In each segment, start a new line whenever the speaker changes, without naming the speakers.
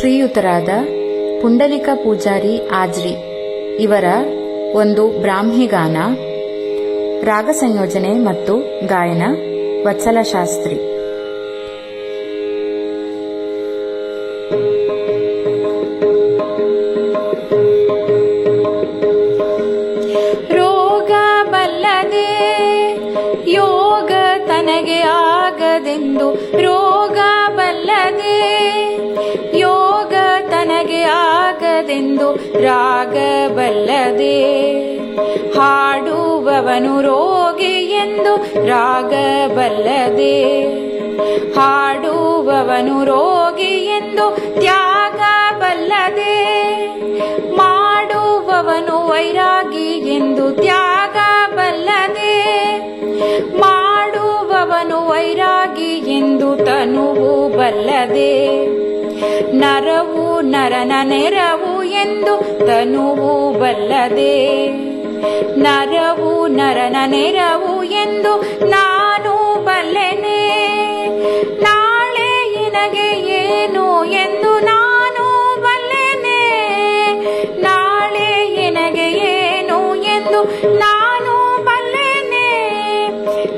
ಶ್ರೀಯುತರಾದ ಪುಂಡಲಿಕ ಪೂಜಾರಿ ಆಜ್ರಿ. ಇವರ ಒಂದು ಬ್ರಾಹ್ಮಿಗಾನ ರಾಗ ಸಂಯೋಜನೆ ಮತ್ತು ಗಾಯನ ವತ್ಸಲ
ಆಗದೆಂದು ರಾಗ ಬಲ್ಲದೆ ಹಾಡುವವನು ರೋಗಿ ಎಂದು ರಾಗಬಲ್ಲದೆ ಹಾಡುವವನು ರೋಗಿ ಎಂದು ತ್ಯಾಗ ಬಲ್ಲದೆ ಮಾಡುವವನು ವೈರಾಗಿ ಎಂದು ತ್ಯಾಗ ಬಲ್ಲದೆ ಮಾಡುವವನು ವೈರಾಗಿ ಎಂದು ತನುವು ಬಲ್ಲದೆ ನರವು ನರನ ನೆರವು ಎಂದು ತನುವು ಬಲ್ಲದೆ, ನರವು ನರನ ನೆರವು ಎಂದು ನಾನು ಬಲ್ಲೆನೆ. ನಾಳೆ ನಿನಗೆ ಏನು ಎಂದು ನಾನು ಬಲ್ಲೆನೆ. ನಾಳೆ ನಿನಗೆ ಏನು ಎಂದು ನಾನು ಬಲ್ಲೆನೆ.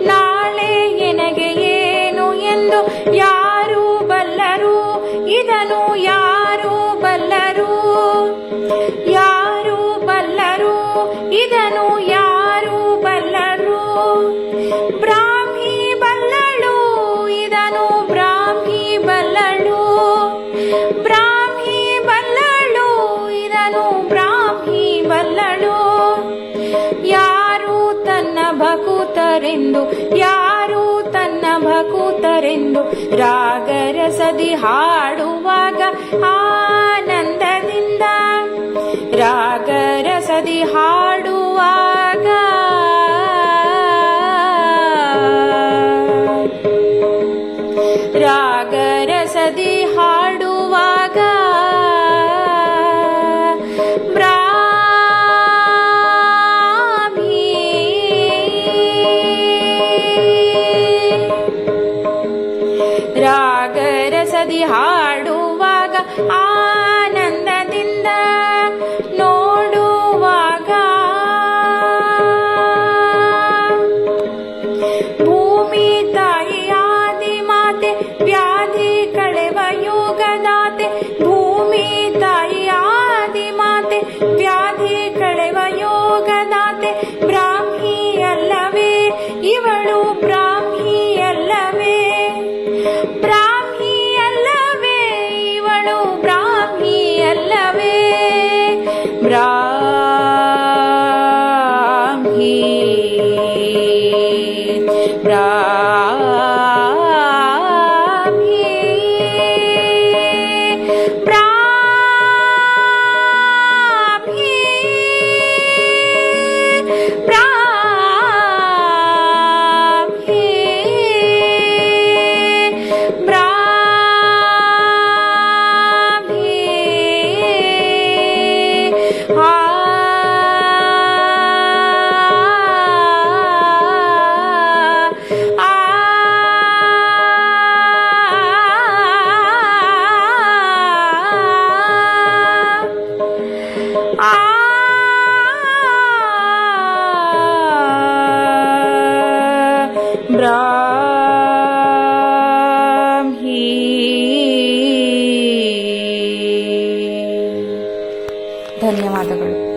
ನಾಳೆ ನಿನಗೆ ಏನು ಎಂದು ಯಾರು ಬಲ್ಲರು? ಇದನು ಭಕುತರೆಂದು ಯಾರು ತನ್ನ ಭಕುತರೆಂದು ರಾಗರಸದಿ ಹಾಡುವಾಗ ಆನಂದದಿಂದ ರಾಗರಸದಿ ಹಾಡುವಾಗ ರಾಗರಸದಿ ಹಾಡುವಾಗ रागरसदि हाडु ಬ್ರಾಹ್ಮಿ ಬ್ರಾಹ್ಮಿ ಬ್ರಾಹ್ಮಿ
ಧನ್ಯವಾದಗಳು